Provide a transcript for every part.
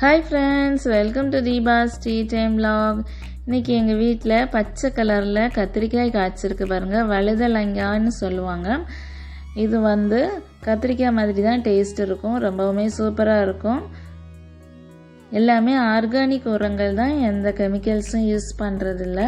Hi friends welcome to Deepa's tea time log இன்றைக்கி எங்கள் வீட்டில் பச்சை கலரில் கத்திரிக்காய் காய்ச்சிருக்கு பாருங்கள் வழுதலங்கான்னு சொல்லுவாங்க. இது வந்து கத்திரிக்காய் மாதிரி தான் டேஸ்ட் இருக்கும். ரொம்பவுமே சூப்பராக இருக்கும். எல்லாமே ஆர்கானிக் உரங்கள் தான். எந்த கெமிக்கல்ஸும் யூஸ் பண்ணுறதில்ல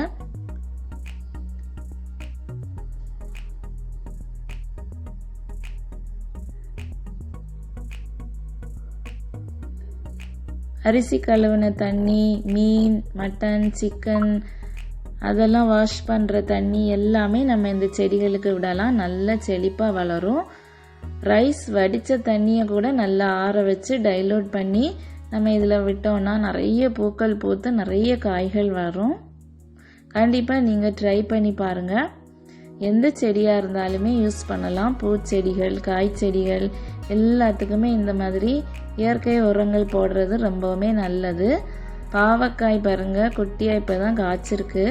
அரிசி கழுவின தண்ணி மீன் மட்டன் சிக்கன் அதெல்லாம் வாஷ் பண்ணுற தண்ணி எல்லாமே நம்ம இந்த செடிகளுக்கு விடலாம். நல்லா செழிப்பாக வளரும். ரைஸ் வடித்த தண்ணியை கூட நல்லா ஆற வச்சு டைலூட் பண்ணி நம்ம இதில் விட்டோம்னா நிறைய பூக்கள் பூத்து நிறைய காய்கள் வரும். கண்டிப்பாக நீங்கள் ட்ரை பண்ணி பாருங்கள் எந்த செடியாக இருந்தாலுமே யூஸ் பண்ணலாம். பூச்செடிகள் காய்ச்செடிகள் எல்லாத்துக்குமே இந்த மாதிரி இயற்கை உரங்கள் போடுறது ரொம்பவுமே நல்லது. பாவக்காய் பாருங்க குட்டியாக இப்போ தான் காய்ச்சிருக்கு.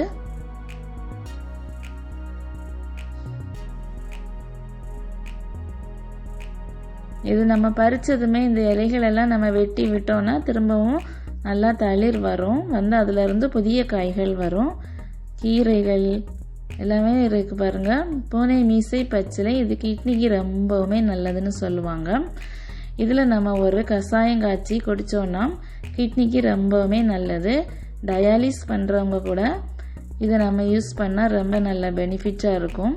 இது நம்ம பறிச்சதுமே இந்த இலைகளெல்லாம் நம்ம வெட்டி விட்டோம்னா திரும்பவும் நல்லா தளிர் வரும். வந்து அதிலிருந்து புதிய காய்கள் வரும். கீரைகள் எல்லாமே இருக்கு பாருங்க. பூனை மீசை பச்சிலை இது கிட்னிக்கு ரொம்பவுமே நல்லதுன்னு சொல்லுவாங்க. இதில் நம்ம ஒரு கஷாயம் காய்ச்சி குடித்தோன்னா கிட்னிக்கு ரொம்பவுமே நல்லது. டயாலிஸ் பண்ணுறவங்க கூட இதை நம்ம யூஸ் பண்ணால் ரொம்ப நல்ல பெனிஃபிட்டாக இருக்கும்.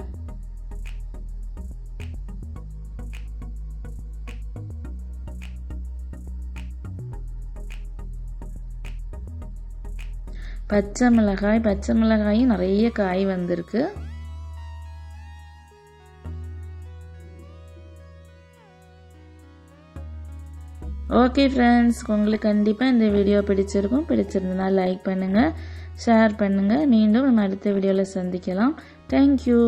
பச்சை மிளகாய் பச்சை மிளகாயும் நிறைய காய் வந்திருக்கு. ஓகே ஃப்ரெண்ட்ஸ் உங்களுக்கு கண்டிப்பாக இந்த வீடியோ பிடிச்சிருக்கும். பிடிச்சிருந்தனா லைக் பண்ணுங்கள் ஷேர் பண்ணுங்கள் மீண்டும் நம்ம அடுத்த வீடியோவில் சந்திக்கலாம். தேங்க்யூ